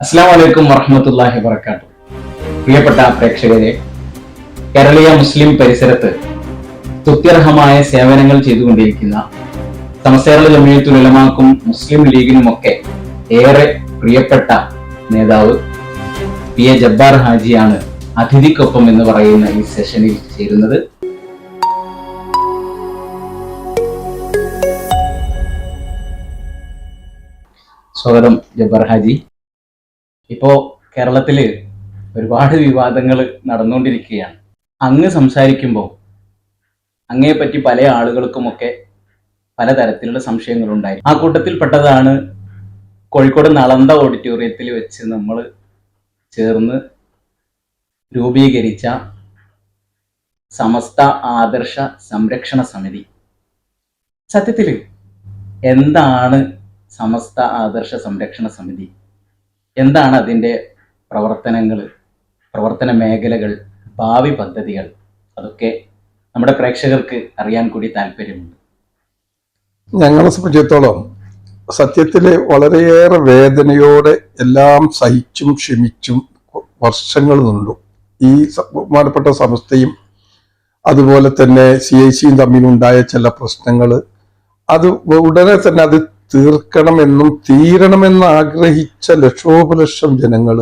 അസ്സാം വലൈക്കും വർഹമത്തല്ലാഹി വർക്കാത്തു പ്രിയപ്പെട്ട പ്രേക്ഷകരെ കേരളീയ മുസ്ലിം പരിസരത്ത് സ്തുത്യർഹമായ സേവനങ്ങൾ ചെയ്തുകൊണ്ടിരിക്കുന്ന സമസേരള ജമീയത്തുൽ ഉലമാക്കും മുസ്ലിം ലീഗിനുമൊക്കെ ഏറെ പ്രിയപ്പെട്ട നേതാവ് പി എ ജബ്ബാർ ഹാജിയാണ് അതിഥിക്കൊപ്പം എന്ന് പറയുന്ന ഈ സെഷനിൽ ചേരുന്നത്. സ്വാഗതം ജബ്ബാർ ഹാജി. ഇപ്പോ കേരളത്തിൽ ഒരുപാട് വിവാദങ്ങൾ നടന്നുകൊണ്ടിരിക്കുകയാണ് അങ്ങ് സംസാരിക്കുമ്പോൾ അങ്ങയെപ്പറ്റി പല ആളുകൾക്കുമൊക്കെ പലതരത്തിലുള്ള സംശയങ്ങളുണ്ടായി. ആ കൂട്ടത്തിൽപ്പെട്ടതാണ് കോഴിക്കോട് നളന്ത ഓഡിറ്റോറിയത്തിൽ വെച്ച് നമ്മൾ ചേർന്ന് രൂപീകരിച്ച സമസ്ത ആദർശ സംരക്ഷണ സമിതി. സത്യത്തിൽ എന്താണ് സമസ്ത ആദർശ സംരക്ഷണ സമിതി? എന്താണ് അതിന്റെ പ്രവർത്തനങ്ങൾ പ്രവർത്തന മേഖലകൾ ഭാവി പദ്ധതികൾ? അതൊക്കെ നമ്മുടെ പ്രേക്ഷകർക്ക് അറിയാൻ കൂടി താല്പര്യമുണ്ട്. ഞങ്ങളെ സംബന്ധിച്ചിടത്തോളം സത്യത്തിലെ വളരെയേറെ വേദനയോടെ എല്ലാം സഹിച്ചും ക്ഷമിച്ചും വർഷങ്ങൾ നിന്നു ഈ ബഹുമാനപ്പെട്ട സമസ്തയും അതുപോലെ തന്നെ സി ഐ സിയും തമ്മിലുണ്ടായ ചില പ്രശ്നങ്ങൾ അത് ഉടനെ തന്നെ അത് തീർക്കണമെന്നും തീരണമെന്ന് ആഗ്രഹിച്ച ലക്ഷോപലക്ഷം ജനങ്ങൾ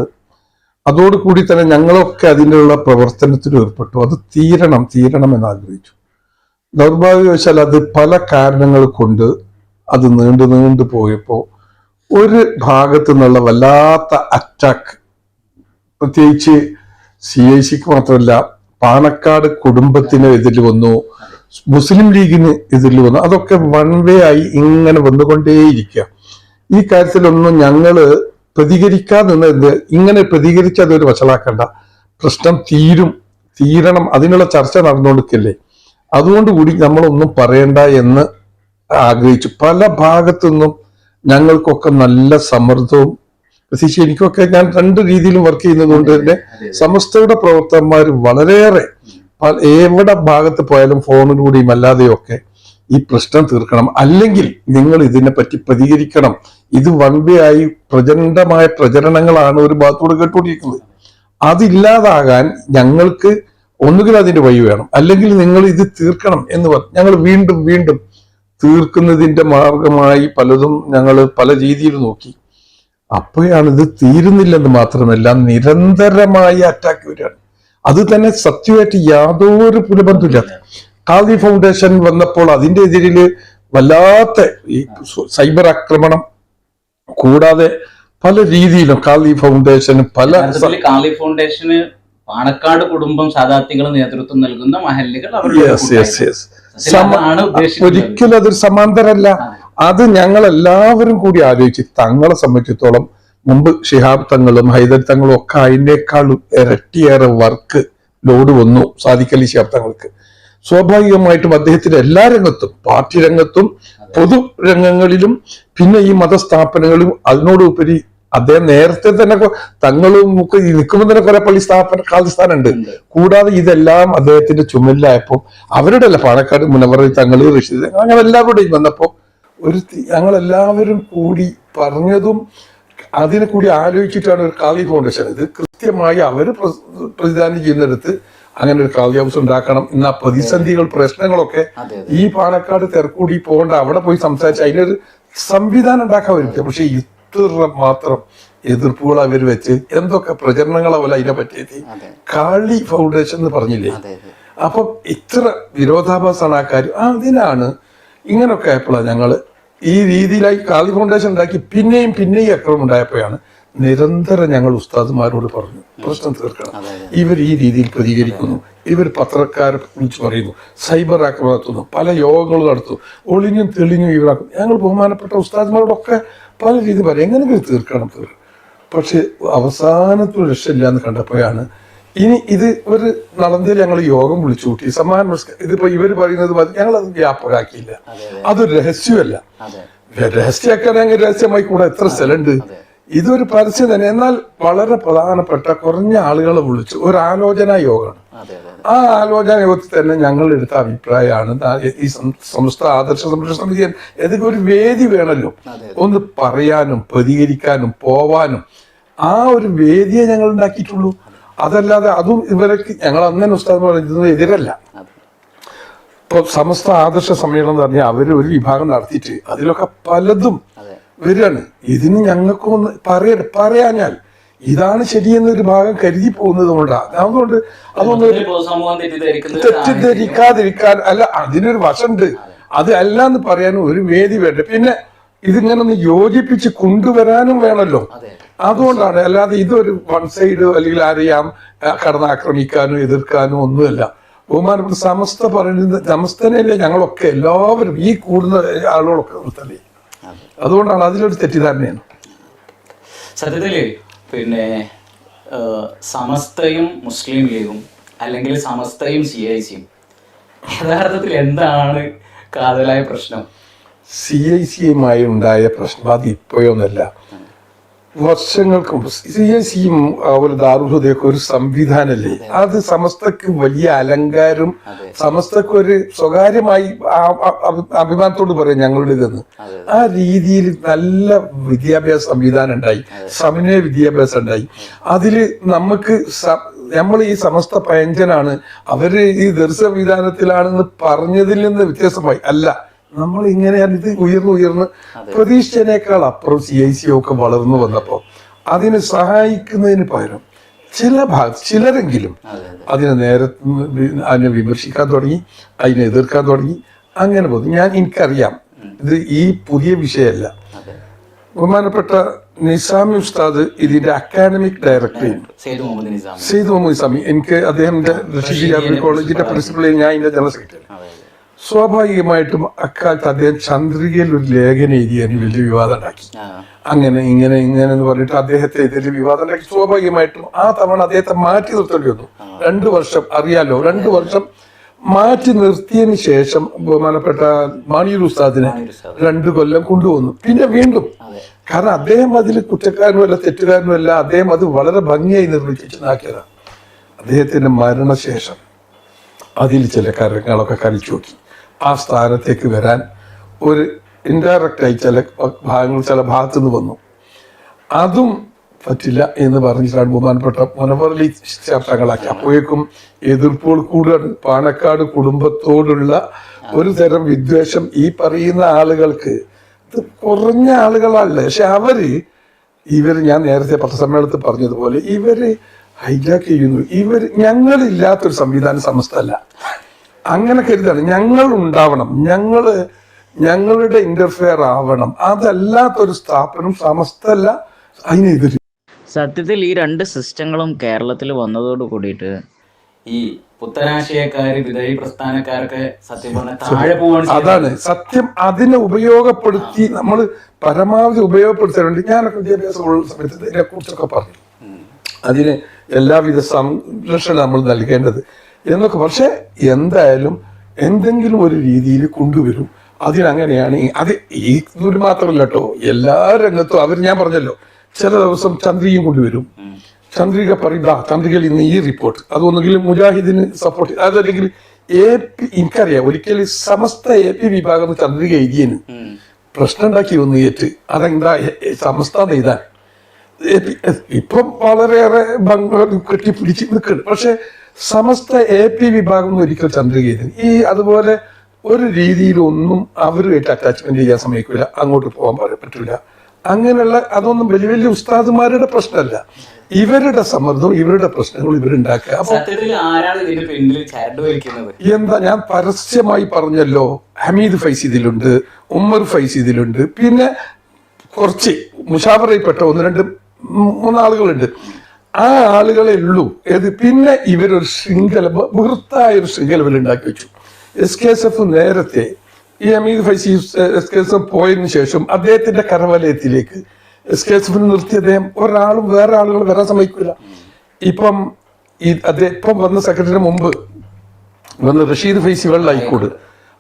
അതോടുകൂടി തന്നെ ഞങ്ങളൊക്കെ അതിനുള്ള പ്രവർത്തനത്തിൽ ഏർപ്പെട്ടു. അത് തീരണം തീരണം എന്ന് ആഗ്രഹിച്ചു. ദൗർഭാഗ്യവശാൽ അത് പല കാരണങ്ങൾ കൊണ്ട് അത് നീണ്ടു നീണ്ടു പോയപ്പോൾ ഒരു ഭാഗത്തു നിന്നുള്ള വല്ലാത്ത അറ്റാക്ക് പ്രത്യേകിച്ച് സി ഐ സിക്ക് മാത്രമല്ല പാണക്കാട് കുടുംബത്തിന് എതിരിൽ വന്നു. മുസ്ലിം ലീഗിന് എതിരിൽ വന്നു. അതൊക്കെ വൺ വേ ആയി ഇങ്ങനെ വന്നുകൊണ്ടേയിരിക്കുക. ഈ കാര്യത്തിലൊന്നും ഞങ്ങൾ പ്രതികരിക്കാതെ നിന്നത് ഇങ്ങനെ പ്രതികരിച്ച് അതൊരു വഷളാക്കണ്ട. പ്രശ്നം തീരും. തീരണം. അതിനുള്ള ചർച്ച നടന്നുകൊടുക്കില്ലേ അതുകൊണ്ട് കൂടി നമ്മളൊന്നും പറയണ്ട എന്ന് ആഗ്രഹിച്ചു. പല ഭാഗത്തു നിന്നും ഞങ്ങൾക്കൊക്കെ നല്ല സമ്മർദ്ദവും പ്രത്യേകിച്ച് എനിക്കൊക്കെ ഞാൻ രണ്ട് രീതിയിലും വർക്ക് ചെയ്യുന്നത് കൊണ്ട് തന്നെ സമസ്തയുടെ പ്രവർത്തകന്മാർ വളരെയേറെ എവിടെ ഭാഗത്ത് പോയാലും ഫോണിലൂടെയും അല്ലാതെയൊക്കെ ഈ പ്രശ്നം തീർക്കണം. അല്ലെങ്കിൽ നിങ്ങൾ ഇതിനെ പറ്റി പ്രതികരിക്കണം. ഇത് വൺ വേ ആയി പ്രചണ്ഡമായ പ്രചരണങ്ങളാണ് ഒരു ഭാഗത്തോട് കേട്ടുകൊണ്ടിരിക്കുന്നത്. അതില്ലാതാകാൻ ഞങ്ങൾക്ക് ഒന്നുകിൽ അതിന്റെ വഴി വേണം. അല്ലെങ്കിൽ നിങ്ങൾ ഇത് തീർക്കണം എന്ന് പറഞ്ഞു. ഞങ്ങൾ വീണ്ടും വീണ്ടും തീർക്കുന്നതിന്റെ മാർഗമായി പലതും ഞങ്ങൾ പല രീതിയിൽ നോക്കി. അപ്പോഴാണ് ഇത് തീരുന്നില്ലെന്ന് മാത്രമല്ല നിരന്തരമായ അറ്റാക്ക് വരികയാണ്. അത് തന്നെ സത്യമായിട്ട് യാതൊരു പുലബന്ധമില്ലാത്ത കാദി ഫൗണ്ടേഷൻ വന്നപ്പോൾ അതിന്റെ എതിരിൽ വല്ലാത്ത ഈ സൈബർ ആക്രമണം കൂടാതെ പല രീതിയിലും കാദി ഫൗണ്ടേഷൻ പല കാളി ഫൗണ്ടേഷന് പാണക്കാട് കുടുംബം സാധാർത്ഥികൾ നേതൃത്വം നൽകുന്ന മഹല്ലുകൾ ഒരിക്കലും അതൊരു സമാന്തരല്ല അത്. ഞങ്ങൾ എല്ലാവരും കൂടി ആലോചിച്ച് തങ്ങളെ സംബന്ധിച്ചിടത്തോളം മുമ്പ് ഷിഹാബ് തങ്ങളും ഹൈദർ തങ്ങളും ഒക്കെ അതിനേക്കാളും ഇരട്ടിയേറെ വർക്ക് ലോഡ് വന്നു സാധിക്കലി ഷിഹാബ് തങ്ങൾക്ക് സ്വാഭാവികമായിട്ടും അദ്ദേഹത്തിന്റെ എല്ലാ രംഗത്തും പാർട്ടി രംഗത്തും പൊതു രംഗങ്ങളിലും പിന്നെ ഈ മതസ്ഥാപനങ്ങളും അതിനോടുപരി അദ്ദേഹം നേരത്തെ തന്നെ തങ്ങളും ഒക്കെ നിൽക്കുമ്പോൾ തന്നെ കുറെ പള്ളി സ്ഥാപന ഉണ്ട്. കൂടാതെ ഇതെല്ലാം അദ്ദേഹത്തിന്റെ ചുമലിലായപ്പോൾ അവരുടെ അല്ല പാണക്കാട് മുനവറ തങ്ങൾ ഋഷി അങ്ങനെ എല്ലാവരുടെയും വന്നപ്പോ ഒരു ഞങ്ങളെല്ലാവരും കൂടി പറഞ്ഞതും അതിനെ കൂടി ആലോചിച്ചിട്ടാണ് ഒരു കാവ്യ ഫൗണ്ടേഷൻ ഇത് കൃത്യമായി അവർ പ്രതിദാനം ചെയ്യുന്നിടത്ത് അങ്ങനെ ഒരു കാവ്യ ഹൗസ് ഉണ്ടാക്കണം എന്ന പ്രതിസന്ധികൾ പ്രശ്നങ്ങളൊക്കെ ഈ പാലക്കാട് തെരക്കൂടി പോകേണ്ട അവിടെ പോയി സംസാരിച്ച് അതിനൊരു സംവിധാനം ഉണ്ടാക്കാൻ വരും പക്ഷെ ഇത്ര മാത്രം എതിർപ്പുകൾ അവർ വെച്ച് എന്തൊക്കെ പ്രചരണങ്ങളെ പോലെ അതിനെ പറ്റിയത് കാളി ഫൗണ്ടേഷൻ എന്ന് പറഞ്ഞില്ലേ. അപ്പം ഇത്ര വിരോധാഭാസമാണ് ആ കാര്യം. അതിനാണ് ഇങ്ങനൊക്കെ ആയപ്പോഴാണ് ഞങ്ങൾ ഈ രീതിയിലായി കാളി ഫൗണ്ടേഷൻ ഉണ്ടാക്കി പിന്നെയും പിന്നെയും അക്രമം ഉണ്ടായപ്പോഴാണ് നിരന്തരം ഞങ്ങൾ ഉസ്താദുമാരോട് പറഞ്ഞു പ്രശ്നം തീർക്കണം. ഇവർ ഈ രീതിയിൽ പ്രതികരിക്കുന്നു. ഇവർ പത്രക്കാരെ വിളിച്ച് പറയുന്നു സൈബർ ആക്രമണം നടത്തുന്നു പല യോഗങ്ങളും നടത്തുന്നു ഒളിഞ്ഞും തെളിഞ്ഞും ഇവരാക്കും ഞങ്ങൾ ബഹുമാനപ്പെട്ട ഉസ്താദുമാരോടൊക്കെ പല രീതിയിൽ പറയും എങ്ങനെയെങ്കിലും തീർക്കണം തീർക്കണം. പക്ഷെ അവസാനത്തിൽ രക്ഷയില്ല എന്ന് കണ്ടപ്പോഴാണ് ഇനി ഇത് ഒരു നടന്നതിൽ ഞങ്ങൾ യോഗം വിളിച്ചു കൂട്ടി. സമ്മാന ഇതിപ്പോ ഇവർ പറയുന്നത് ഞങ്ങൾ അത് വ്യാപകമാക്കിയില്ല. അതെ. അതൊരു രഹസ്യമല്ല. അതെ. രഹസ്യമാക്കണമെങ്കിൽ രഹസ്യമായി കൂടെ എത്ര സ്ഥലമുണ്ട്. ഇതൊരു പരസ്യം തന്നെ. എന്നാൽ വളരെ പ്രധാനപ്പെട്ട കുറഞ്ഞ ആളുകളെ വിളിച്ചു ഒരു ആലോചന യോഗമാണ്. ആ ആലോചന യോഗത്തിൽ തന്നെ ഞങ്ങൾ എടുത്ത അഭിപ്രായമാണ്. ഈ സംസ്ഥ ആദർശ സംരക്ഷണ സമിതി ഏതൊക്കെ ഒരു വേദി വേണമല്ലോ. ഒന്ന് പറയാനും പ്രതികരിക്കാനും പോവാനും ആ ഒരു വേദിയെ ഞങ്ങൾ ഉണ്ടാക്കിയിട്ടുള്ളൂ. അതല്ലാതെ അതും ഇവരൊക്കെ ഞങ്ങൾ അങ്ങനെ ഉസ്താദ് പറയുന്നത് എതിരല്ല. ഇപ്പൊ സമസ്ത ആദർശ സമ്മേളനം എന്ന് പറഞ്ഞാൽ അവർ ഒരു വിഭാഗം നടത്തിയിട്ട് അതിലൊക്കെ പലതും വരികയാണ്. ഇതിന് ഞങ്ങൾക്കൊന്ന് പറയ പറയാഞ്ഞാൽ ഇതാണ് ശരിയെന്നൊരു ഭാഗം കരുതി പോകുന്നത് കൊണ്ടാണ് അതുകൊണ്ട് അതൊന്ന്. തെറ്റിദ്ധരിക്കാതിരിക്കാൻ അല്ല അതിനൊരു വശമുണ്ട്. അത് അല്ല എന്ന് പറയാനും ഒരു വേദി വേണ്ട. പിന്നെ ഇതിങ്ങനെ ഒന്ന് യോജിപ്പിച്ച് കൊണ്ടുവരാനും വേണമല്ലോ. അതുകൊണ്ടാണ് അല്ലാതെ ഇതൊരു വൺ സൈഡ് അല്ലെങ്കിൽ ആരെയാം കടന്നാക്രമിക്കാനോ എതിർക്കാനോ ഒന്നുമല്ല. ബഹുമാനപ്പെട്ട സമസ്ത പറയുന്നത് സമസ്തനല്ലേ ഞങ്ങളൊക്കെ എല്ലാവരും ഈ കൂടുന്ന ആളുകളൊക്കെ തന്നെ അതെ അതുകൊണ്ടാണ് അതിലൊരു തെറ്റിദ്ധാരണയാണ്. സത്യത്തിൽ പിന്നെ സമസ്തയും മുസ്ലിം ലീഗും അല്ലെങ്കിൽ സമസ്തയും സി ഐ സിയും യഥാർത്ഥത്തിൽ എന്താണ് കാതലായ പ്രശ്നം? സി ഐ സിയുമായി ഉണ്ടായ പ്രശ്നം അത് ഇപ്പോഴൊന്നല്ല. വർഷങ്ങൾക്ക് സി എ സിയും അതുപോലെ ദാറുഹൃദയൊക്കെ ഒരു സംവിധാനല്ലേ അത് സമസ്തക്ക് വലിയ അലങ്കാരം. സമസ്തക്ക് ഒരു സ്വകാര്യമായി അഭിമാനത്തോട് പറയാം ഞങ്ങളുടേതെന്ന്. ഇതെന്ന് ആ രീതിയിൽ നല്ല വിദ്യാഭ്യാസ സംവിധാനം ഉണ്ടായി സമന്വയ വിദ്യാഭ്യാസം ഉണ്ടായി. അതിൽ നമുക്ക് നമ്മൾ ഈ സമസ്ത പയഞ്ചനാണ് അവർ ഈ ദർശ സംവിധാനത്തിലാണെന്ന് പറഞ്ഞതിൽ നിന്ന് വ്യത്യസ്തമായി അല്ല നമ്മൾ ഇങ്ങനെയാണ് ഇത് ഉയർന്നു ഉയർന്ന് പ്രതീക്ഷിച്ചതിനേക്കാൾ അപ്പുറം സി ഐ സി ഒക്കെ വളർന്നു വന്നപ്പോൾ അതിനെ സഹായിക്കുന്നതിന് പകരം ചില ഭാഗ ചിലരെങ്കിലും അതെ അതെ. അതിനെ നേരെ അതിനെ വിമർശിക്കാൻ തുടങ്ങി അതിനെ എതിർക്കാൻ തുടങ്ങി അങ്ങനെ പോകുന്നു ഞാൻ എനിക്കറിയാം. ഇത് ഈ പുതിയ വിഷയമല്ല. ബഹുമാനപ്പെട്ട നിസാമി ഉസ്താദ് ഇതിന്റെ അക്കാഡമിക് ഡയറക്ടർ സെയ്ദ് മുഹമ്മദ് നിസാം. സെയ്ദ് മുഹമ്മദ് നിസാമി എനിക്ക് അദ്ദേഹത്തിന്റെ അറബി കോളേജിന്റെ പ്രിൻസിപ്പൽ ഞാൻ ഇതിന്റെ ജനറൽ സെക്രട്ടറി സ്വാഭാവികമായിട്ടും അക്കാലത്ത് അദ്ദേഹം ചന്ദ്രികയിൽ ഒരു ലേഖനം എഴുതിയതിന് വലിയ വിവാദം ഉണ്ടാക്കി. അങ്ങനെ ഇങ്ങനെ ഇങ്ങനെ എന്ന് പറഞ്ഞിട്ട് അദ്ദേഹത്തെ ഇതിൽ വിവാദം ഉണ്ടാക്കി. സ്വാഭാവികമായിട്ടും ആ തവണ അദ്ദേഹത്തെ മാറ്റി നിർത്തേണ്ടി വന്നു. രണ്ടു വർഷം അറിയാലോ രണ്ടു വർഷം മാറ്റി നിർത്തിയതിന് ശേഷം ബഹുമാനപ്പെട്ട മാണിയൂർ ഉസ്താദിനെ രണ്ടു കൊല്ലം കൊണ്ടുവന്നു. പിന്നെ വീണ്ടും. കാരണം അദ്ദേഹം അതിൽ കുറ്റക്കാരനുമല്ല തെറ്റുകാരനുമല്ല അദ്ദേഹം അത് വളരെ ഭംഗിയായി നിർമ്മിച്ചിട്ടുണ്ടാക്കിയതാണ് അദ്ദേഹത്തിന്റെ മരണശേഷം അതിൽ ചില കാര്യങ്ങളൊക്കെ കളിച്ചു നോക്കി. ആ സ്ഥാനത്തേക്ക് വരാൻ ഒരു ഇൻഡയറക്റ്റ് ആയി ചില ഭാഗങ്ങൾ ചില ഭാഗത്തു നിന്ന് വന്നു. അതും പറ്റില്ല എന്ന് പറഞ്ഞിട്ടാണ് ബഹുമാനപ്പെട്ട മനോഹർലി ചർച്ചകളാക്കി അപ്പോഴേക്കും എതിർപ്പുകൾ കൂടുതലാണ് പാണക്കാട് കുടുംബത്തോടുള്ള ഒരു തരം വിദ്വേഷം ഈ പറയുന്ന ആളുകൾക്ക് ഇത് കുറഞ്ഞ ആളുകളല്ല. പക്ഷെ അവർ ഇവർ ഞാൻ നേരത്തെ പത്രസമ്മേളനത്തിൽ പറഞ്ഞതുപോലെ ഇവർ ഹൈജാക്ക് ചെയ്യുന്നു. ഇവർ ഞങ്ങളില്ലാത്തൊരു സംവിധാന സമസ്തല്ല അങ്ങനെ കരുതാണ് ഞങ്ങൾ ഉണ്ടാവണം. ഞങ്ങൾ ഞങ്ങളുടെ ഇന്റർഫെയർ ആവണം. അതല്ലാത്തൊരു സ്ഥാപനം സമസ്തല്ല അതിനെതിരെ സത്യത്തിൽ ഈ രണ്ട് സിസ്റ്റങ്ങളും കേരളത്തിൽ വന്നതോട് കൂടിയിട്ട് ഈ പുത്തനാശയക്കാര് വിധവി പ്രസ്ഥാനക്കാരൊക്കെ സത്യം പറഞ്ഞാൽ താഴെ പോവാണ് അതാണ് സത്യം അതിനെ ഉപയോഗപ്പെടുത്തി നമ്മൾ പരമാവധി ഉപയോഗപ്പെടുത്താൻ വേണ്ടി ഞാനൊക്കെ വിദ്യാഭ്യാസമുള്ള സമയത്ത് ഇതിനെ കുറിച്ചൊക്കെ പറഞ്ഞു. അതിന് എല്ലാവിധ സംരക്ഷണം നമ്മൾ നൽകേണ്ടത്. എന്നൊക്കെ. പക്ഷെ എന്തായാലും എന്തെങ്കിലും ഒരു രീതിയിൽ കൊണ്ടുവരും. അതിനങ്ങനെയാണ് അത് ഈ ഇതിൽ മാത്രമല്ല കേട്ടോ എല്ലാ രംഗത്തും അവർ ഞാൻ പറഞ്ഞല്ലോ ചില ദിവസം ചന്ദ്രികയും കൊണ്ടുവരും. ചന്ദ്രിക പറയും "ദാ, ചന്ദ്രികയിൽ ഇന്ന് ഈ റിപ്പോർട്ട് അതൊന്നുകിൽ മുജാഹിദിന് സപ്പോർട്ട് അതല്ലെങ്കിൽ എ പി എനിക്കറിയാം ഒരിക്കലും സമസ്ത എ പി വിഭാഗം ചന്ദ്രിക എഴുതിയന്. പ്രശ്നം ഉണ്ടാക്കി ഒന്ന് ഏറ്റ്. അതെന്താ സമസ്ത എഴുതാൻ? ഇപ്പം വളരെയേറെ ഭംഗി കെട്ടിപ്പിടിച്ച് നിൽക്കുന്നുണ്ട് പക്ഷെ സമസ്ത എ പി വിഭാഗം ഒരിക്കൽ ചന്ദ്രകീരൻ ഈ അതുപോലെ ഒരു രീതിയിലൊന്നും അവരുമായിട്ട് അറ്റാച്ച്മെന്റ് ചെയ്യാൻ സമ്മതിക്കില്ല അങ്ങോട്ട് പോകാൻ പറയാൻ പറ്റില്ല അങ്ങനെയുള്ള അതൊന്നും വലിയ വലിയ ഉസ്താദുമാരുടെ പ്രശ്നമല്ല. ഇവരുടെ സമ്മർദ്ദം ഇവരുടെ പ്രശ്നങ്ങൾ ഇവരുണ്ടാക്കുക. എന്താ ഞാൻ പരസ്യമായി പറഞ്ഞല്ലോ. ഹമീദ് ഫൈസ് ഇതിലുണ്ട് ഉമ്മർ ഫൈസ് ഇതിലുണ്ട് പിന്നെ കുറച്ച് മുഷാഫറയിൽപ്പെട്ട ഒന്ന് രണ്ട് മൂന്നാളുകളുണ്ട്. ആ ആളുകളെ ഉള്ളൂ. ഏത് പിന്നെ ഇവരൊരു ശൃംഖല വൃത്തായ ഒരു ശൃംഖല ഇവരുണ്ടാക്കി വെച്ചു. എസ് കെ എസ് എഫ് നേരത്തെ ഈ Ameer Faizy S K S F പോയതിനു ശേഷം അദ്ദേഹത്തിന്റെ കരവലയത്തിലേക്ക് എസ് കെ എസ് എഫിന് നിർത്തി അദ്ദേഹം. ഒരാളും വേറെ ആളുകൾ വരാൻ സമ്മതിക്കില്ല ഇപ്പം ഈ അദ്ദേഹം ഇപ്പം വന്ന സെക്രട്ടറി മുമ്പ് വന്ന റഷീദ് ഫൈസി വെള്ളായിക്കോട്.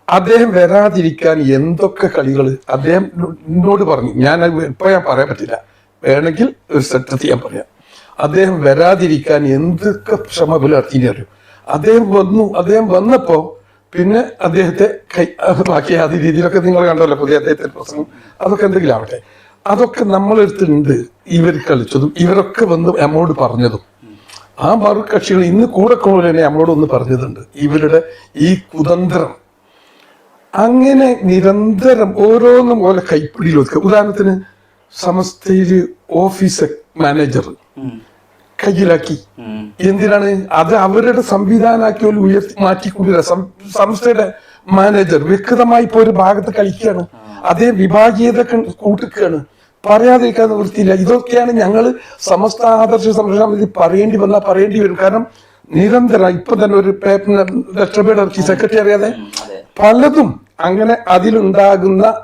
അദ്ദേഹം വരാതിരിക്കാൻ എന്തൊക്കെ കളികൾ അദ്ദേഹം എന്നോട് പറഞ്ഞു. ഞാൻ ഇപ്പൊ ഞാൻ പറയാൻ പറ്റില്ല. വേണമെങ്കിൽ ഒരു സെക്രട്ടറി ഞാൻ പറയാം. അദ്ദേഹം വരാതിരിക്കാൻ എന്തൊക്കെ ശ്രമ അറിയും? അദ്ദേഹം വന്നു അദ്ദേഹം വന്നപ്പോ പിന്നെ അദ്ദേഹത്തെ കൈ ബാക്കി ആദ്യ രീതിയിലൊക്കെ നിങ്ങൾ കണ്ടല്ലോ പുതിയ അദ്ദേഹത്തിന്റെ പ്രസംഗം. അതൊക്കെ എന്തെങ്കിലും ആവട്ടെ. അതൊക്കെ നമ്മളെടുത്തുണ്ട് ഇവർ കളിച്ചതും ഇവരൊക്കെ വന്ന് നമ്മോട് പറഞ്ഞതും. ആ മറു കക്ഷികൾ ഇന്ന് കൂടെ കൂടെ തന്നെ നമ്മളോട് ഒന്ന് പറഞ്ഞതുണ്ട്. ഇവരുടെ ഈ കുതന്ത്രം. അങ്ങനെ നിരന്തരം ഓരോന്നും പോലെ കൈപ്പിടിയിൽ ഒതുക്കുക ഉദാഹരണത്തിന് സമസ്തയിൽ ഓഫീസ് മാനേജർ കയ്യിലാക്കി. എന്തിനാണ്? അത് അവരുടെ സംവിധാനാക്കി ഒരു ഉയർത്തി മാറ്റിക്കൊണ്ടില്ല സംസ്ഥയുടെ മാനേജർ വ്യക്തമായി ഇപ്പൊ ഒരു ഭാഗത്ത് കളിക്കുകയാണ്. അതേ വിഭാഗീയത ക- കൂട്ടുകയാണ്. പറയാതിരിക്കാൻ നിവൃത്തിയില്ല. ഇതൊക്കെയാണ് ഞങ്ങൾ സമസ്ത ആദർശ സംരക്ഷണ സമിതി പറയേണ്ടി വന്നാൽ പറയേണ്ടി വരും. കാരണം നിരന്തരം ഇപ്പൊ തന്നെ ഒരു പേപ്പർ ലെറ്റർ ഇറക്കി സെക്രട്ടറി അറിയാതെ പലതും അങ്ങനെ അതിലുണ്ടാകുന്ന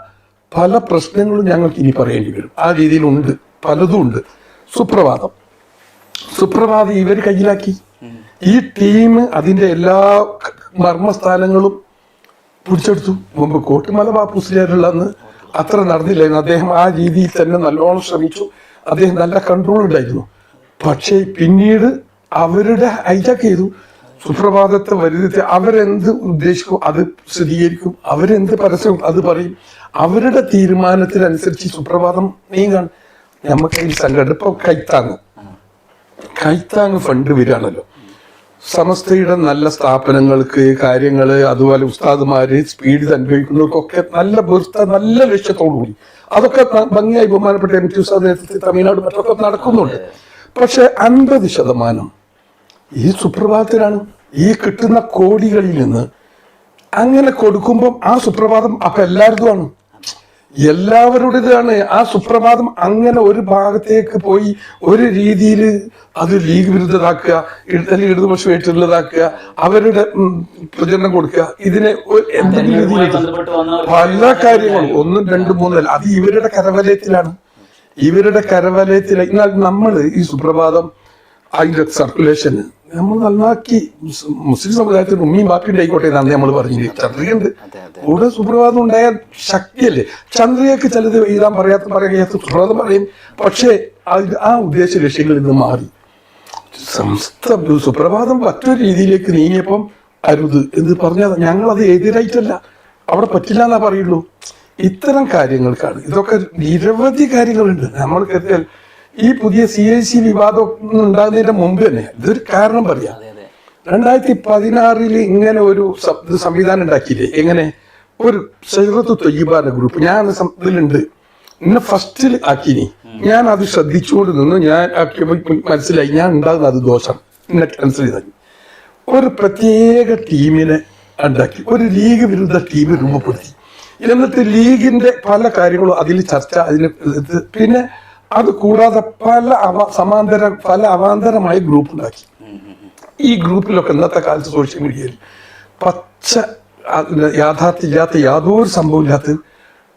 പല പ്രശ്നങ്ങളും ഞങ്ങൾക്ക് ഇനി പറയേണ്ടി വരും. ആ രീതിയിലുണ്ട്. പലതും ഉണ്ട്. സുപ്രഭാതം. സുപ്രഭാതം ഇവർ കയ്യിലാക്കി. ഈ ടീം അതിന്റെ എല്ലാ മർമ്മസ്ഥാനങ്ങളും പിടിച്ചെടുത്തു. മുമ്പ് കോട്ടുമല ബാപ്പുസിലുള്ള അന്ന് അത്ര നടന്നില്ലായിരുന്നു. അദ്ദേഹം ആ രീതിയിൽ തന്നെ നല്ലോണം ശ്രമിച്ചു. അദ്ദേഹം നല്ല കൺട്രോൾ ഉണ്ടായിരുന്നു. പക്ഷേ പിന്നീട് അവരുടെ ഹൈജാക്ക് ചെയ്തു. സുപ്രഭാതത്തെ വരുത്തി അവരെന്ത് ഉദ്ദേശിക്കും അത് സ്ഥിരീകരിക്കും. അവരെന്ത് പരസ്യം അത് പറയും. അവരുടെ തീരുമാനത്തിനനുസരിച്ച് സുപ്രഭാതം നീങ്ങാൻ നമുക്ക് ഈ സംഘടന ഇപ്പൊ കൈത്താങ്. കൈത്താങ് ഫണ്ട് വരികയാണല്ലോ. സമസ്തയുടെ നല്ല സ്ഥാപനങ്ങൾക്ക് കാര്യങ്ങൾ അതുപോലെ ഉസ്താദുമാര് സ്പീഡ് അനുഭവിക്കുന്നവർക്കൊക്കെ നല്ല ബെർത്ത നല്ല ലക്ഷ്യത്തോടു കൂടി അതൊക്കെ ഭംഗിയായി ബഹുമാനപ്പെട്ട എം ടി ഉസ്താദ് നേതൃത്വത്തിൽ തമിഴ്നാട് മറ്റൊക്കെ നടക്കുന്നുണ്ട്. പക്ഷെ അൻപത് ശതമാനം ഈ സുപ്രഭാതത്തിലാണ്. ഈ കിട്ടുന്ന കോടികളിൽ നിന്ന് അങ്ങനെ കൊടുക്കുമ്പം ആ സുപ്രഭാതം അപ്പൊ എല്ലാവരുടെതാണ് എല്ലാവരുടേതാണ്. ആ സുപ്രഭാതം അങ്ങനെ ഒരു ഭാഗത്തേക്ക് പോയി ഒരു രീതിയിൽ അത് ലീഗ് വിരുദ്ധതാക്കുക അല്ലെങ്കിൽ ഇടതുപക്ഷമായിട്ടുള്ളതാക്കുക അവരുടെ പ്രചരണം കൊടുക്കുക ഇതിനെ എന്തെങ്കിലും രീതിയിൽ പല കാര്യങ്ങളും. ഒന്നും രണ്ടും മൂന്നല്ല. അത് ഇവരുടെ കരവലയത്തിലാണ്. ഇവരുടെ കരവലയത്തിൽ എന്നാൽ നമ്മൾ ഈ സുപ്രഭാതം അതിന്റെ സർക്കുലേഷൻ നമ്മൾ നന്നാക്കി. മുസ്- മുസ്ലിം സമുദായത്തിന് ഉമ്മിയും ബാപ്പിയും ആയിക്കോട്ടെ എന്നാണ് നമ്മൾ പറഞ്ഞത്. ചന്ദ്രികയുണ്ട് കൂടെ സുപ്രഭാതം ഉണ്ടായ ശക്തിയല്ലേ? ചന്ദ്രയൊക്കെ ചിലത് എഴുതാൻ പറയാത്ത പറയാത്ത സുപ്രഭാതം പറയും. പക്ഷേ ആ ഉദ്ദേശ ലക്ഷ്യങ്ങളിൽ നിന്ന് മാറി. സംസ്ഥ സുപ്രഭാതം മറ്റൊരു രീതിയിലേക്ക് നീങ്ങിയപ്പം അരുത് എന്ന് പറഞ്ഞാൽ ഞങ്ങൾ അത് എതിരായിട്ടല്ല. അവിടെ പറ്റില്ല എന്നാ പറയുള്ളൂ. ഇത്തരം കാര്യങ്ങൾക്കാണ്. ഇതൊക്കെ നിരവധി കാര്യങ്ങളുണ്ട്. നമ്മൾ കരുതിയാൽ ഈ പുതിയ സി ഐ സി വിവാദം ഉണ്ടാകുന്നതിന്റെ മുമ്പ് തന്നെ ഇതൊരു കാരണം പറയാം. രണ്ടായിരത്തി പതിനാറിൽ ഇങ്ങനെ ഒരു സംവിധാനം ഉണ്ടാക്കിയില്ലേ? എങ്ങനെ? ഒരു സൈറത്ത് തൊയ്യബാന്റെ ഗ്രൂപ്പ്. ഞാൻ ഇതിലുണ്ട്. എന്നെ ഫസ്റ്റിൽ ആക്കിനി. ഞാൻ അത് ശ്രദ്ധിച്ചുകൊണ്ട് നിന്ന്. ഞാൻ മനസ്സിലായി. ഞാൻ ഉണ്ടാകുന്ന അത് ദോഷം. എന്നെ ക്യാൻസൽ ചെയ്തു ഒരു പ്രത്യേക ടീമിനെ ഉണ്ടാക്കി. ഒരു ലീഗ് വിരുദ്ധ ടീം രൂപപ്പെടുത്തി. എന്നിട്ട് ലീഗിന്റെ പല കാര്യങ്ങളും അതിൽ ചർച്ച അതിന് പിന്നെ അത് കൂടാതെ പല അവ സമാന്തര പല അവാന്തരമായ ഗ്രൂപ്പ് ഉണ്ടാക്കി. ഈ ഗ്രൂപ്പിലൊക്കെ ഇന്നത്തെ കാലത്ത് സോഷ്യൽ മീഡിയയിൽ പച്ച യാഥാർത്ഥ്യമില്ലാത്ത യാതൊരു സംഭവമില്ലാത്ത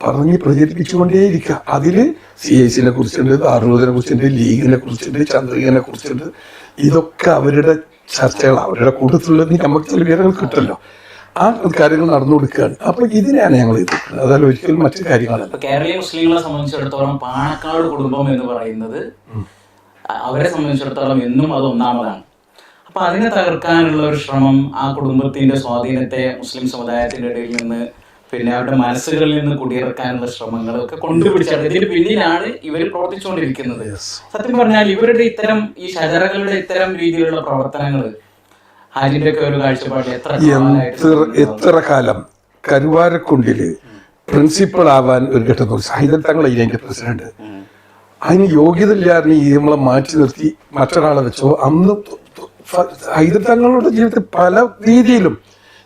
പറഞ്ഞ് പ്രചരിപ്പിച്ചുകൊണ്ടേയിരിക്കുക. അതിൽ സി ഐ സിനെ കുറിച്ചുണ്ട് ദാറുദിനെ കുറിച്ചുണ്ട് ലീഗിനെ കുറിച്ചുണ്ട് ചന്ദ്രികനെ കുറിച്ചുണ്ട് ഇതൊക്കെ അവരുടെ ചർച്ചകൾ അവരുടെ കൂട്ടത്തിലുള്ളത് നമുക്ക് ചില വിവരങ്ങൾ കിട്ടല്ലോ ആ കാര്യങ്ങൾ നടന്നു കൊടുക്കുകയാണ്. അപ്പൊ ഇതിനെയാണ് ഞങ്ങൾ എതിർക്കുന്നത് അതായത് ഒരിക്കലും മറ്റു കാര്യങ്ങളല്ല. കേരളീയ മുസ്ലിങ്ങളെ സംബന്ധിച്ചിടത്തോളം പാണക്കാട് കുടുംബം എന്ന് പറയുന്നത് അവരെ സംബന്ധിച്ചിടത്തോളം എന്നും അത് ഒന്നാമതാണ്. അപ്പൊ അതിനെ തകർക്കാനുള്ള ഒരു ശ്രമം ആ കുടുംബത്തിന്റെ സ്വാധീനത്തെ മുസ്ലിം സമുദായത്തിന്റെ ഇടയിൽ നിന്ന് പിന്നെ അവരുടെ മനസ്സുകളിൽ നിന്ന് കുടിയിറക്കാനുള്ള ശ്രമങ്ങളൊക്കെ കൊണ്ടുപിടിച്ചാണ് ഇതിന് പിന്നിലാണ് ഇവർ പ്രവർത്തിച്ചുകൊണ്ടിരിക്കുന്നത്. സത്യം പറഞ്ഞാൽ ഇവരുടെ ഇത്തരം ഈ ശജറകളുടെ ഇത്തരം രീതിയിലുള്ള പ്രവർത്തനങ്ങൾ ഹാജിന്റെ ഒക്കെ ഒരു കാഴ്ചപ്പാട്. എത്ര എത്ര എത്ര കാലം? കരുവാരക്കുണ്ടിൽ പ്രിൻസിപ്പൾ ആവാൻ ഒരു ഘട്ടം നോക്കി സാഹിദൽ തങ്ങൾ അതിന്റെ പ്രസിഡന്റ് അതിന് യോഗ്യത ഇല്ലാതെ ഈ നമ്മളെ മാറ്റി നിർത്തി മറ്റൊരാളെ വെച്ചോ അന്ന് ഹൈദർ തങ്ങളുടെ ജീവിതത്തിൽ പല രീതിയിലും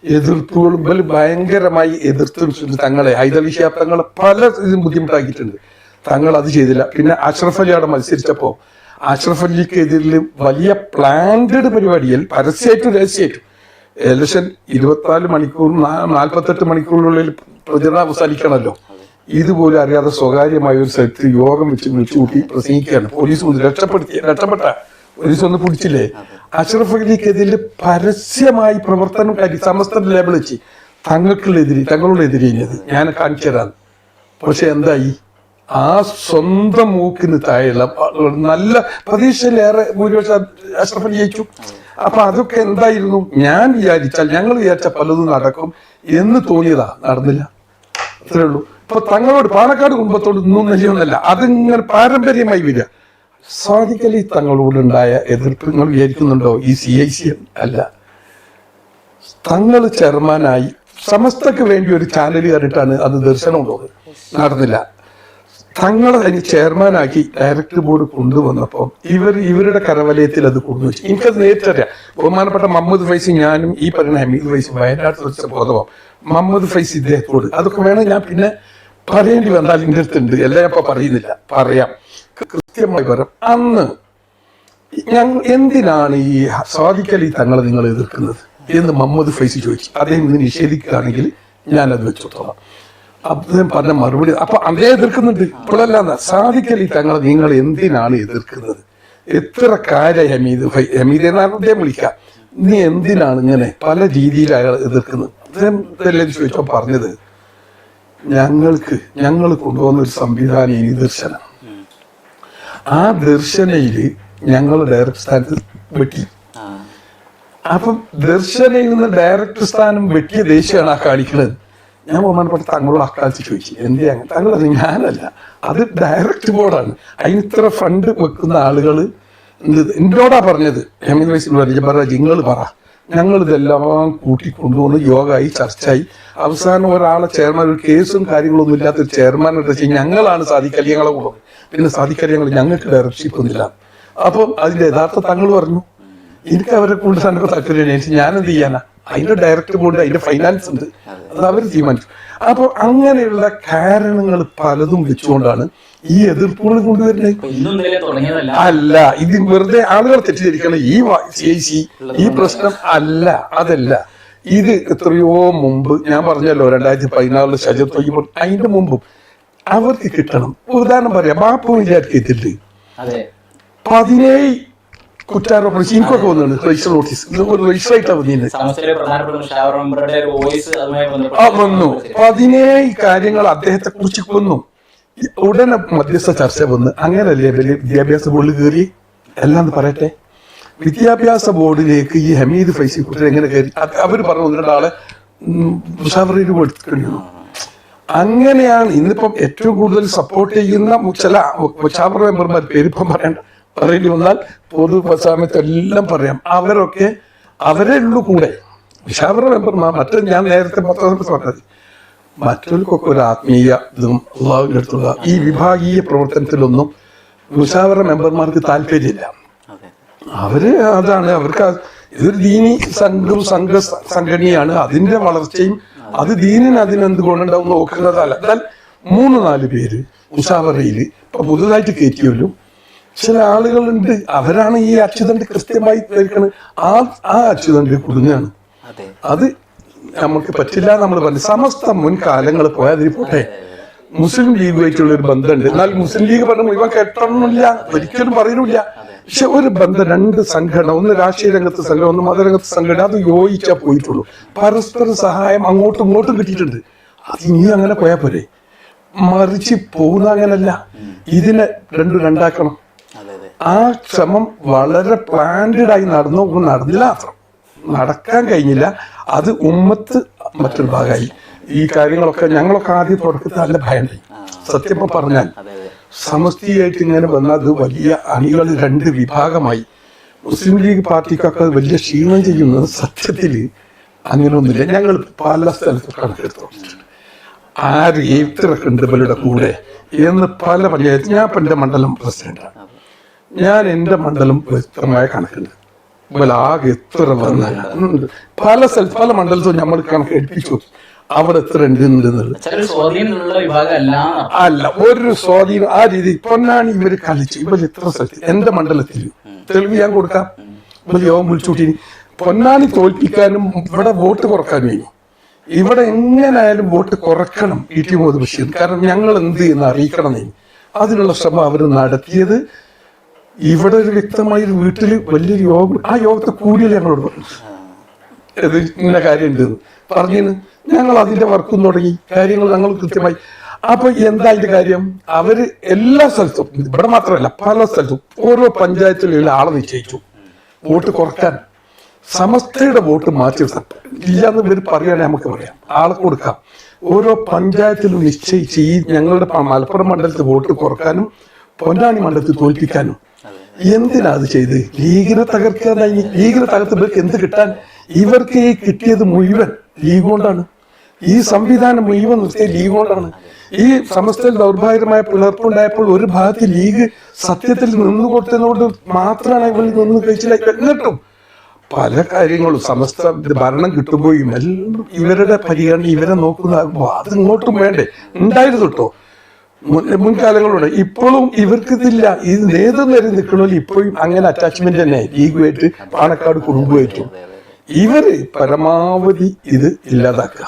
എതിർപ്പുകളും വലിയ ഭയങ്കരമായി എതിർത്ത് തങ്ങളെ. ഹൈദർ തങ്ങളെ പല ഇതും ബുദ്ധിമുട്ടാക്കിയിട്ടുണ്ട്. തങ്ങൾ അത് ചെയ്തില്ല. പിന്നെ അഷ്റഫ് അലി അവിടെ മത്സരിച്ചപ്പോ അഷ്റഫ് അലിക്ക് എതിരിൽ വലിയ പ്ലാന്റഡ് പരിപാടിയിൽ പരസ്യമായിട്ടും രഹസ്യമായിട്ടും ഇലക്ഷൻ ഇരുപത്തിനാല് മണിക്കൂർ നാൽപ്പത്തെട്ട് മണിക്കൂറിനുള്ളിൽ പ്രചരണം അവസാനിക്കണമല്ലോ. ഇതുപോലും അറിയാതെ സ്വകാര്യമായ ഒരു സ്ഥലത്ത് യോഗം വെച്ച് വിളിച്ചു കൂട്ടി പ്രസംഗിക്കുകയാണ്. പോലീസ് ഒന്ന് രക്ഷപ്പെടുത്തി രക്ഷപ്പെട്ട. പോലീസ് ഒന്ന് പിടിച്ചില്ലേ? അഷ്റഫ് അലിക്കെതിരിൽ പരസ്യമായി പ്രവർത്തനം കാര്യം സമസ്ത ലേബിൾ വെച്ച് തങ്ങൾക്കുള്ള എതിരി തങ്ങളുടെ തങ്ങളോടെതിരെ ഞാൻ കാണിച്ചു തരാം. പക്ഷെ എന്തായി? ആ സ്വന്തം മൂക്കിന് താഴെയുള്ള നല്ല പ്രതീക്ഷയിലേറെ ഭൂരിപക്ഷം അഷ്റഫ് ജയിച്ചു. അപ്പൊ അതൊക്കെ എന്തായിരുന്നു? ഞാൻ വിചാരിച്ചാൽ ഞങ്ങൾ വിചാരിച്ച പലതും നടക്കും എന്ന് തോന്നിയതാ. നടന്നില്ല. അത്രേ ഉള്ളൂ. ഇപ്പൊ തങ്ങളോട് പാലക്കാട് കുടുംബത്തോട് ഇന്നും നെല്ലിയൊന്നല്ല. അതിങ്ങനെ പാരമ്പര്യമായി വരിക. സാധിക്കലി തങ്ങളോടുണ്ടായ എതിർപ്പ് നിങ്ങൾ വിചാരിക്കുന്നുണ്ടോ? ഈ സി ഐ സി അല്ല. തങ്ങൾ ചെയർമാനായി സമസ്തക്ക് വേണ്ടി ഒരു ചാനൽ കണ്ടിട്ടാണ് അത് ദർശനം ഉള്ളത് നടന്നില്ല. തങ്ങളെ അതിന് ചെയർമാനാക്കി ഡയറക്ടർ ബോർഡ് കൊണ്ടുവന്നപ്പോൾ ഇവർ ഇവരുടെ കരവലയത്തിൽ അത് കൊണ്ടുവച്ചു. എനിക്കത് നേരിട്ടറിയാം. ബഹുമാനപ്പെട്ട മമ്മൂദ് ഫൈസി ഞാനും ഈ പറയുന്ന ഹമീദ് ഫൈസി വയനാട്ടിൽ വെച്ച ബോധവും മമ്മദ് ഫൈസി ഇദ്ദേഹത്തോട് അതൊക്കെ വേണം ഞാൻ പിന്നെ പറയേണ്ടി വന്നാൽ എന്റെ അടുത്തുണ്ട്. എല്ലാം ഇപ്പൊ പറയുന്നില്ല. പറയാം. കൃത്യമായി പറയാം. അന്ന് ഞങ്ങൾ എന്തിനാണ് ഈ സ്വാധിക്കലി തങ്ങളെ നിങ്ങൾ എതിർക്കുന്നത്? എന്ന് മമ്മൂദ് ഫൈസി ചോദിച്ചു. അദ്ദേഹം ഇത് നിഷേധിക്കുകയാണെങ്കിൽ ഞാനത് വെച്ചോളാം. അദ്ദേഹം പറഞ്ഞ മറുപടി അപ്പൊ അതേ എതിർക്കുന്നുണ്ട്. ഇപ്പോഴല്ല സാധിക്കലി തങ്ങളെ നിങ്ങൾ എന്തിനാണ് എതിർക്കുന്നത്? എത്ര കാര്യ ഹമീദ്? ഫൈ ഹമീദ് എന്നാണ് അദ്ദേഹം വിളിക്കുക നീ എന്തിനാണ് ഇങ്ങനെ പല രീതിയിൽ അയാൾ എതിർക്കുന്നത്? അദ്ദേഹം ഇതെല്ലാം ചോദിച്ചപ്പോൾ പറഞ്ഞത് ഞങ്ങൾക്ക് ഞങ്ങൾ കൊണ്ടുവന്ന ഒരു സംവിധാനം ഇനി ദർശനം. ആ ദർശനയിൽ ഞങ്ങൾ ഡയറക്ട് സ്ഥാനത്ത് വെട്ടി. അപ്പം ദർശനയിൽ നിന്ന് ഡയറക്ടർ സ്ഥാനം വെട്ടിയ ദേശീയമാണ് ആ കാണിക്കുന്നത്. ഞാൻ ബഹുമാനപ്പെട്ട തങ്ങളോട് അക്കാലത്ത് ചോദിച്ചു എന്ത് അങ്ങനെ താങ്കൾ ഞാനല്ല അത് ഡയറക്റ്റ് ബോർഡാണ് അതിന് ഇത്ര ഫണ്ട് വെക്കുന്ന ആളുകൾ എന്നോടാ പറഞ്ഞത്? ഹമീദ് വൈസിൽ പറഞ്ഞു പറ നിങ്ങൾ പറ. ഞങ്ങൾ ഇതെല്ലാം കൂട്ടി കൊണ്ടുവന്ന് യോഗമായി ചർച്ചയായി. അവസാനം ഒരാളെ ചെയർമാൻ ഒരു കേസും കാര്യങ്ങളൊന്നും ഇല്ലാത്ത ഒരു ചെയർമാൻ വെച്ച് ഞങ്ങളാണ് സാധിക്കല്യങ്ങളെ കൂടെ. പിന്നെ സാധിക്കല്യങ്ങൾ ഞങ്ങൾക്ക് ഡയറക്ടർഷിപ്പ് ഒന്നുമില്ല. അപ്പം അതിന്റെ യഥാർത്ഥ തങ്ങൾ പറഞ്ഞു എനിക്ക് അവരെ കൂടുതൽ തന്നെ താല്പര്യം ഞാൻ എന്ത് ചെയ്യാനാ? അതിന്റെ ഡയറക്റ്റ് ബോർഡ് അതിന്റെ ഫൈനാൻസ് ഉണ്ട്. അത് അവർ തീരുമാനിച്ചു. അപ്പൊ അങ്ങനെയുള്ള കാരണങ്ങൾ പലതും വെച്ചുകൊണ്ടാണ് ഈ എതിർപ്പുകൾ കൊണ്ടുവരുന്നത്. അല്ല ഇത് വെറുതെ ആളുകൾ തെറ്റിദ്ധരിക്കണം ഈ ശേഷി ഈ പ്രശ്നം അല്ല അതല്ല. ഇത് എത്രയോ മുമ്പ് ഞാൻ പറഞ്ഞല്ലോ രണ്ടായിരത്തി പതിനാറിൽ ഷജർ തൊയ്യുമ്പോൾ അതിന്റെ മുമ്പും അവർക്ക് കിട്ടണം. ഉദാഹരണം പറയാം ബാപ്പു വിചാരിക്കത്തില്ല പതിനേഴ് കുറ്റാരോപണം എനിക്കൊക്കെ വന്നിട്ടുണ്ട് രജിസ്റ്റർ നോട്ടീസ്. രജിസ്റ്റർ ആയിട്ടാണ് വന്നിരുന്നത്. ആ വന്നു. പതിനേഴ് കാര്യങ്ങൾ അദ്ദേഹത്തെ കുറിച്ച് വന്നു ഉടനെ മധ്യസ്ഥ ചർച്ച വന്ന് അങ്ങനല്ലേ ലേബൽ വിദ്യാഭ്യാസ ബോർഡിൽ കയറി? എല്ലാം പറയട്ടെ. വിദ്യാഭ്യാസ ബോർഡിലേക്ക് ഈ ഹമീദ് ഫൈസി കുട്ടി എങ്ങനെ കയറി? അവർ പറഞ്ഞു ഒന്നിട്ടാളെ കൊടുത്തിട്ടുണ്ട് അങ്ങനെയാണ് ഇന്നിപ്പം ഏറ്റവും കൂടുതൽ സപ്പോർട്ട് ചെയ്യുന്ന ചില മുഷാവറ മെമ്പർമാർ പേരിപ്പം പറയണ്ട. പറയേണ്ടി വന്നാൽ പൊതു സമയത്ത് എല്ലാം പറയാം. അവരൊക്കെ അവരെ ഉള്ളു കൂടെ. മുഷാവറ മെമ്പർമാർ മറ്റു ഞാൻ നേരത്തെ പത്രത്തിൽ പറഞ്ഞത്. മറ്റവർക്കൊക്കെ ഒരു ആത്മീയ ഇതും അള്ളാഹുവിന്റെ അടുത്തുള്ള ഈ വിഭാഗീയ പ്രവർത്തനത്തിലൊന്നും മുഷാവറ മെമ്പർമാർക്ക് താല്പര്യമില്ല. അവർ അതാണ് അവർക്ക് ഇതൊരു ദീനി സംഘ സംഘ സംഘടനയാണ്. അതിന്റെ വളർച്ചയും അത് ദീനിന് അതിനെന്ത് ഗുണമുണ്ടാവും നോക്കുന്നതല്ല എന്നാൽ മൂന്ന് നാല് പേര് മുഷാവറയിൽ ഇപ്പൊ പുതുതായിട്ട് കയറ്റിയല്ലോ ചില ആളുകളുണ്ട്. അവരാണ് ഈ അച്യുതണ്ട് കൃത്യമായി ധരിക്കുന്നത് ആ ആ അച്യുതണ്ട് കുടുങ്ങാണ്. അതെ. നമുക്ക് പറ്റില്ല നമ്മൾ പറഞ്ഞു. സമസ്ത മുൻകാലങ്ങൾ പോയാൽ പോട്ടെ. മുസ്ലിം ലീഗുമായിട്ടുള്ള ഒരു ബന്ധമുണ്ട്. എന്നാൽ മുസ്ലിം ലീഗ് പറഞ്ഞു ഇവ കെട്ടണമില്ല ഒരിക്കലും പറയുന്നില്ല പക്ഷെ ഒരു ബന്ധം രണ്ട് സംഘടന ഒന്ന് രാഷ്ട്രീയ രംഗത്ത് സംഘടന ഒന്ന് മതരംഗത്ത് സംഘടന അത് യോജിച്ചാ പോയിട്ടുള്ളൂ. പരസ്പര സഹായം അങ്ങോട്ടും ഇങ്ങോട്ടും കിട്ടിയിട്ടുണ്ട്. അത് ഇനി അങ്ങനെ പോയാൽ പോരെ. മറിച്ച് പോകുന്ന അങ്ങനല്ല ഇതിനെ രണ്ടും രണ്ടാക്കണം. ആ ശ്രമം വളരെ പ്ലാൻഡ് ആയി നടന്നു നടന്നില്ല. മാത്രം നടക്കാൻ കഴിഞ്ഞില്ല. അത് ഉമ്മത്ത് മറ്റൊരു ഭാഗമായി. ഈ കാര്യങ്ങളൊക്കെ ഞങ്ങളൊക്കെ ആദ്യം തുടക്കത്തിൽ നല്ല ഭയമായി സത്യം പറഞ്ഞാൽ സമസ്തിയായിട്ട് ഇങ്ങനെ വന്ന അത് വലിയ അണികൾ രണ്ട് വിഭാഗമായി. മുസ്ലിം ലീഗ് പാർട്ടിക്കൊക്കെ വലിയ ക്ഷീണം ചെയ്യുന്നത് സത്യത്തിൽ അങ്ങനെയൊന്നുമില്ല. ഞങ്ങൾ പല സ്ഥലത്തും കണക്കെടുത്തു നോക്കിയിട്ടുണ്ട്. ആര് ഏത്ര ഇവരുടെ കൂടെ എന്ന് പല പഞ്ചായത്ത് ഞാൻ പണ്ട് മണ്ഡലം പ്രസിഡന്റാണ്. ഞാൻ എന്റെ മണ്ഡലം വ്യക്തമായ കണക്കുണ്ട്. ആകെ എത്ര വന്ന പല സ്ഥലത്ത് പല മണ്ഡലത്തും നമ്മൾ കണക്ക് എടുപ്പിച്ചു. അവിടെ എത്ര അല്ല ഒരു സ്വാധീനം. ആ രീതി പൊന്നാണ് ഇവർ കളിച്ചു. ഇവർ എത്ര സ്ഥലത്ത്? എന്റെ മണ്ഡലത്തിൽ. തെളിവ് ഞാൻ കൊടുക്കാം. ഇവർ യോഗം വിളിച്ചുകൂട്ടി പൊന്നാനി തോൽപ്പിക്കാനും ഇവിടെ വോട്ട് കുറക്കാനും ഇനി ഇവിടെ എങ്ങനായാലും വോട്ട് കുറക്കണം ഇ ടി മുഹമ്മദ് ബഷീർ. കാരണം ഞങ്ങൾ എന്ത് ചെയ്യുന്ന അറിയിക്കണം അതിനുള്ള ശ്രമം അവർ നടത്തിയത് ഇവിടെ ഒരു വ്യക്തമായ ഒരു വീട്ടിൽ വലിയൊരു യോഗം ആ യോഗത്തെ കൂടിയല്ലേ ഞങ്ങളോട് പറഞ്ഞു ഇത് ഇങ്ങനെ കാര്യം ഉണ്ട് പറഞ്ഞു ഞങ്ങൾ അതിന്റെ വർക്കും തുടങ്ങി. കാര്യങ്ങൾ ഞങ്ങൾ കൃത്യമായി. അപ്പൊ എന്താ അതിന്റെ കാര്യം? അവർ എല്ലാ സ്ഥലത്തും ഇവിടെ മാത്രമല്ല പല സ്ഥലത്തും ഓരോ പഞ്ചായത്തിലുള്ള ആളെ നിശ്ചയിച്ചു. വോട്ട് കുറയ്ക്കാൻ. സമസ്തയുടെ വോട്ട് മാറ്റി. ഇല്ലാന്ന് ഇവർ പറയുകയാണെങ്കിൽ നമുക്ക് പറയാം. ആളെ കൊടുക്കാം. ഓരോ പഞ്ചായത്തിലും നിശ്ചയിച്ച് ഈ ഞങ്ങളുടെ മലപ്പുറം മണ്ഡലത്തിൽ വോട്ട് കുറക്കാനും പൊന്നാനി മണ്ഡലത്തിൽ തോൽപ്പിക്കാനും എന്തിനാ അത് ചെയ്ത്? ലീഗിനെ തകർക്കാൻ ലീഗിനെ തകർത്ത് ഇവർക്ക് എന്ത് കിട്ടാൻ? ഇവർക്ക് ഈ കിട്ടിയത് മുഴുവൻ ലീഗ് കൊണ്ടാണ് ഈ സംവിധാനം മുഴുവൻ നിർത്തിയ ലീഗ് കൊണ്ടാണ് ഈ സമസ്തയിൽ ദൗർഭാഗ്യമായ പിളർപ്പുണ്ടായപ്പോൾ ഒരു ഭാഗത്ത് ലീഗ് സത്യത്തിൽ നിന്നു കൊടുത്തതുകൊണ്ട് മാത്രമാണ് ഇവർ നിന്ന് കഴിച്ചില്ല. എന്നിട്ടും പല കാര്യങ്ങളും സമസ്ത ഭരണം കിട്ടുമ്പോഴും എല്ലാം ഇവരുടെ പരിഗണന ഇവരെ നോക്കുന്ന അത് ഇങ്ങോട്ടും വേണ്ടേ? ഉണ്ടായിരുന്നു കേട്ടോ മുൻകാലങ്ങളുണ്ട്. ഇപ്പോഴും ഇവർക്ക് ഇതില്ല ഇത് നേതൃനിര നിൽക്കണമെങ്കിൽ ഇപ്പോഴും അങ്ങനെ അറ്റാച്ച്മെന്റ് തന്നെ. ലീഗുമായിട്ട് പാണക്കാട് കുടുംബമായിട്ടും ഇവർ പരമാവധി ഇത് ഇല്ലാതാക്കുക.